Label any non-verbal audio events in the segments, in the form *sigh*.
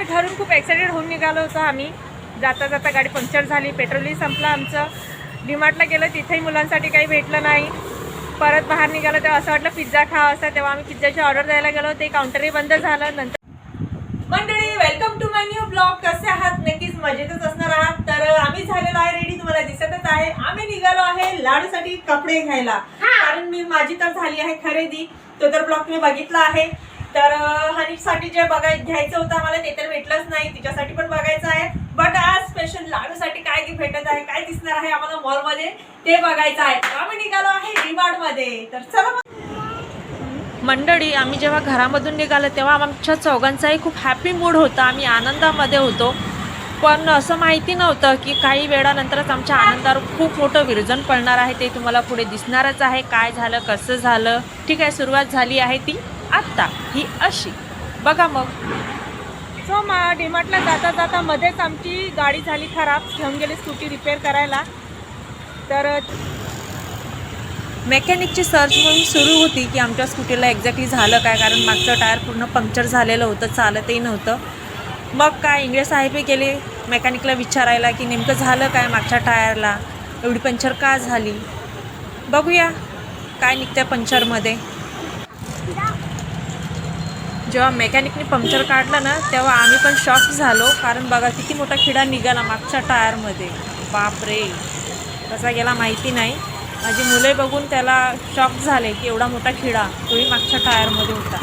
सकाळी ठरून खूप एक्सायटेड होऊन निघालो होतो आम्ही. जाता जाता गाडी पंक्चर झाली पेट्रोलही संपलं आमचं. डीमार्टला गेलं तिथेही मुलांसाठी काही भेटलं नाही. परत बाहेर निघालो तेव्हा असं वाटलं पिझ्झा खावा असं. तेव्हा आम्ही पिझ्झाची ऑर्डर द्यायला गेलो ते काउंटरही बंद झालं नंतर मंडळी welcome to my new blog कसे आहात? नक्कीच मजेतच असणार आहात. तर आम्ही झालेलो आहे रेडी तुम्हाला दिसतच आहे. आम्ही निघालो आहे लाडूसाठी कपडे घ्यायला. कारण मी माझी तर झाली आहे खरेदी. तो तर ब्लॉग तुम्ही बघितला आहे. तर हनीफसाठी जे बघाय घ्यायचं होतं आम्हाला ते तर भेटलंच नाही. तिच्यासाठी पण बघायचं आहे. बट आज स्पेशल लाडूसाठी काय भेटत आहे काय दिसणार आहे आम्हाला मॉलमध्ये ते बघायचं आहे. आम्ही निघालो आहे डीमार्टमध्ये. तर चला मंडळी आम्ही जेव्हा घरामधून निघालो तेव्हा आमच्या चौघांचाही खूप हॅपी मूड होता. आम्ही आनंदामध्ये होतो. पण असं माहिती नव्हतं की काही वेळानंतरच आमच्या आनंदावर खूप मोठं विरजन पडणार आहे. ते तुम्हाला पुढे दिसणारच आहे. काय झालं कसं झालं? ठीक आहे सुरुवात झाली आहे ती. आत्ता ही अशी. बघा मग. सो मा डीमार्टला जाता जाता मध्येच आमची गाडी झाली खराब. घेऊन गेली स्कूटी रिपेअर करायला. तर मेकॅनिकची सर्च म्हणून सुरू होती की आमच्या स्कूटीला एक्झॅक्टली झालं काय? कारण मागचं टायर पूर्ण पंक्चर झालेलं होतं चालतही नव्हतं. मग काय इंग्रज साहेबही गेले मेकॅनिकला विचारायला की नेमकं झालं काय मागच्या टायरला? एवढी पंक्चर का झाली? बघूया. काय निघतं पंक्चरमध्ये जेव्हा मेकॅनिकने पंक्चर काढलं ना तेव्हा आम्ही पण शॉक झालो. कारण बघा किती मोठा खिडा निघाला मागच्या टायरमध्ये. बापरे. कसा गेला माहिती नाही. माझी मुले बघून त्याला शॉक झाले की एवढा मोठा खिडा तोही मागच्या टायरमध्ये होता.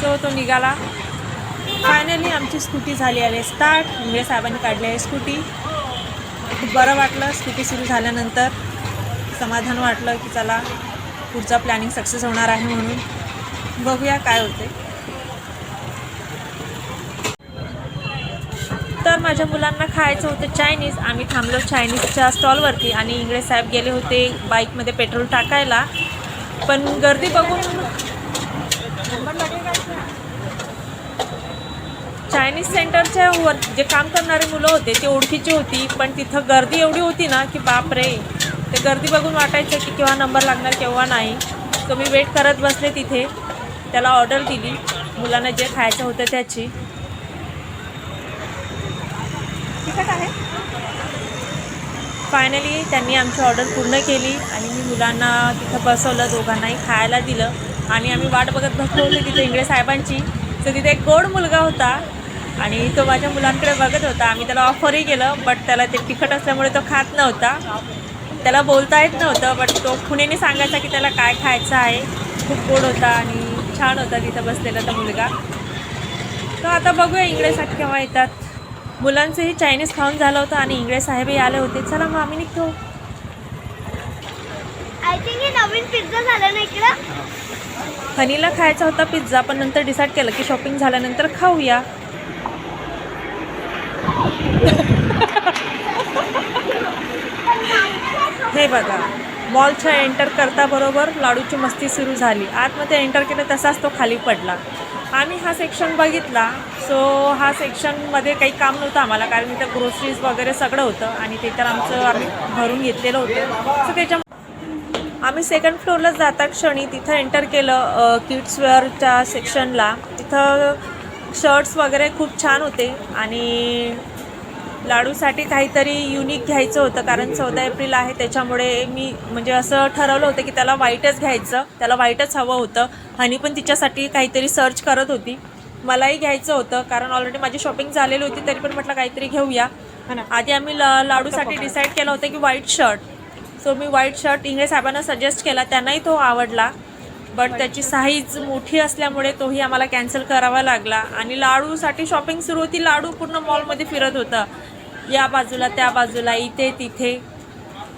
सो तो निघाला. फायनली आमची स्कूटी झाली आहे. स्टार्ट इंग्रज साहेबांनी काढली आहे स्कूटी खूप बरं वाटलं. स्कूटी सुरू झाल्यानंतर समाधान वाटलं की चला पुढचा प्लॅनिंग सक्सेस होणार आहे म्हणून. बघूया काय होते तर माझ्या मुलांना खायचं होतं चायनीज आम्ही थांबलो चायनीजच्या स्टॉलवरती आणि इंगळे साहेब गेले होते बाईकमध्ये पेट्रोल टाकायला. पण गर्दी बघून चायनीज सेंटरच्या वर जे काम करणारे मुलं होते ते ओळखीची होती पण तिथं गर्दी एवढी होती ना की बाप रे ते गर्दी बघून वाटायचं की केव्हा नंबर लागणार केव्हा नाही. तर मी वेट करत बसले तिथे. त्याला ऑर्डर दिली. मुलांना जे खायचं होतं त्याची. तिखट आहे? फायनली त्यांनी आमची ऑर्डर पूर्ण केली आणि मी मुलांना तिथं बसवलं दोघांनाही खायला दिलं. आणि आम्ही वाट बघत बसलो होतो तिथे इंग्रज साहेबांची. तर तिथे एक गोड मुलगा होता आणि तो माझ्या मुलांकडे बघत होता. आम्ही त्याला ऑफरही केलं बट त्याला ते तिखट असल्यामुळे तो खात नव्हता. त्याला बोलता येत नव्हतं बट तो खुणेने सांगायचा की त्याला काय खायचं आहे. खूप गोड होता आणि छान होता तिथं बसलेला तो मुलगा. तर आता बघूया इंग्रजसाठी केव्हा येतात. मुलांचंही चायनीज खाऊन झालं होतं आणि इंग्रज साहेबही आले होते. चला मग आम्ही निघतो. आय थिंक हे नवीन पिझ्झा झाला ना इकडं? हनीला खायचा होता पिझ्झा पण नंतर डिसाईड केलं की शॉपिंग झाल्यानंतर खाऊया. *laughs* हे बघा. मॉलच्या एंटर करता बरोबर लाडूची मस्ती सुरू झाली. आतमध्ये एंटर केलं तसाच तो खाली पडला. आम्ही हा सेक्शन बघितला. सो हा सेक्शनमध्ये काही काम नव्हतं आम्हाला कारण इथं ग्रोसरीज वगैरे सगळं होतं आणि ते तर आमचं आम्ही भरून घेतलेलं होतं. सो त्याच्या आम्ही सेकंड फ्लोअरला जाता क्षणी तिथं एंटर केलं किड्सवेअरच्या सेक्शनला तिथं शर्ट्स वगैरे खूप छान होते आणि लाडूसाठी काहीतरी युनिक घ्यायचं होतं कारण चौदा एप्रिल आहे त्याच्यामुळे मी म्हणजे असं ठरवलं होतं की त्याला व्हाईटच घ्यायचं त्याला व्हाईटच हवं होतं. हनी पण तिच्यासाठी काहीतरी सर्च करत होती. मलाही घ्यायचं होतं कारण ऑलरेडी माझी शॉपिंग झालेली होती तरी पण म्हटलं काहीतरी घेऊया. आधी आम्ही ला लाडूसाठी डिसाईड केलं होतं की व्हाईट शर्ट सो मी व्हाईट शर्ट इंग्रज साहेबांना सजेस्ट केला त्यांनाही तो आवडला. बट त्याची साईज मोठी असल्यामुळे तोही आम्हाला कॅन्सल करावा लागला. आणि लाडूसाठी शॉपिंग सुरू होती लाडू पूर्ण मॉलमध्ये फिरत होता. या बाजूला त्या बाजूला इथे तिथे.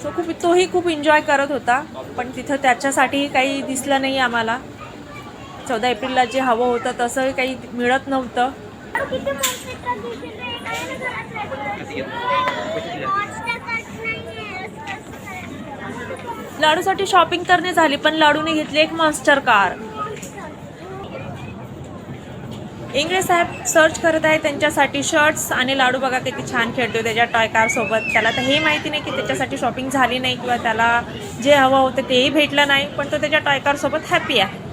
सो खूप तोही खूप एन्जॉय करत होता. पण तिथं त्याच्यासाठीही काही दिसलं नाही आम्हाला. चौदा एप्रिलला जे हवं होतं तसंही काही मिळत नव्हतं. लाडूसाठी शॉपिंग करणे झाली पण लाडूने घेतली एक मास्टर कार इंग्रज साहेब सर्च करत आहे त्यांच्यासाठी शर्ट्स आणि लाडू बघा किती छान खेळतो त्याच्या टॉय कार सोबत. त्याला तर हे माहिती नाही की त्याच्यासाठी शॉपिंग झाली नाही किंवा त्याला जे हवं होतं तेही भेटलं नाही पण तो त्याच्या टॉय कार सोबत हॅपी आहे.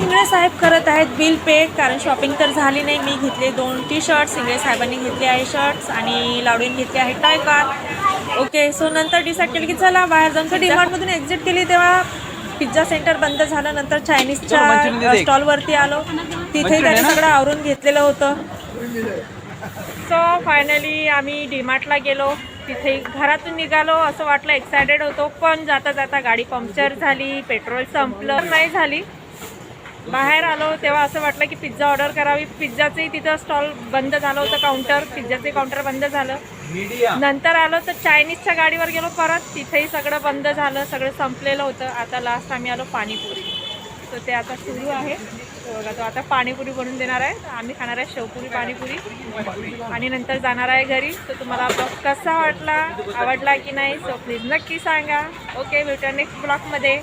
इंगळे साहेब करत आहेत बिल पे कारण शॉपिंग तर झाली नाही. मी घेतले दोन टी शर्ट्स इंगळे साहेबांनी घेतले आहे शर्ट्स आणि लावडीने घेतले आहे टाय कार ओके सो नंतर डिसाईड केलं की चला बाहेर जाऊन डीमार्टमधून एक्झिट केली तेव्हा पिझ्झा सेंटर बंद झालं नंतर चायनीजच्या स्टॉलवरती आलो. तिथे त्यांनी सगळं आवरून घेतलेलं होतं. सो फायनली आम्ही डीमार्टला गेलो. तिथे घरातून निघालो. असं वाटलं एक्सायटेड होतो. पण जाता जाता गाडी पंक्चर झाली. पेट्रोल संपलं. नाही झाली. बाहेर आलो तेव्हा असं वाटलं की पिझ्झा ऑर्डर करावी. पिझ्झाचंही तिथं स्टॉल बंद झालं होतं काउंटर पिझ्झाचे काउंटर बंद झालं. नंतर आलो तर चायनीजच्या गाडीवर गेलो परत. तिथेही सगळं बंद झालं सगळं संपलेलं होतं. आता लास्ट आम्ही आलो पाणीपुरी. तर ते आता सुरू आहे. तो बघा तो आता पाणीपुरी बनवून देणार आहे. आम्ही खाणार आहे शेवपुरी पाणीपुरी. आणि नंतर जाणार आहे घरी. तर तुम्हाला ब्लॉग कसा वाटला आवडला की नाही सो प्लीज नक्की सांगा. ओके भेटूया नेक्स्ट ब्लॉगमध्ये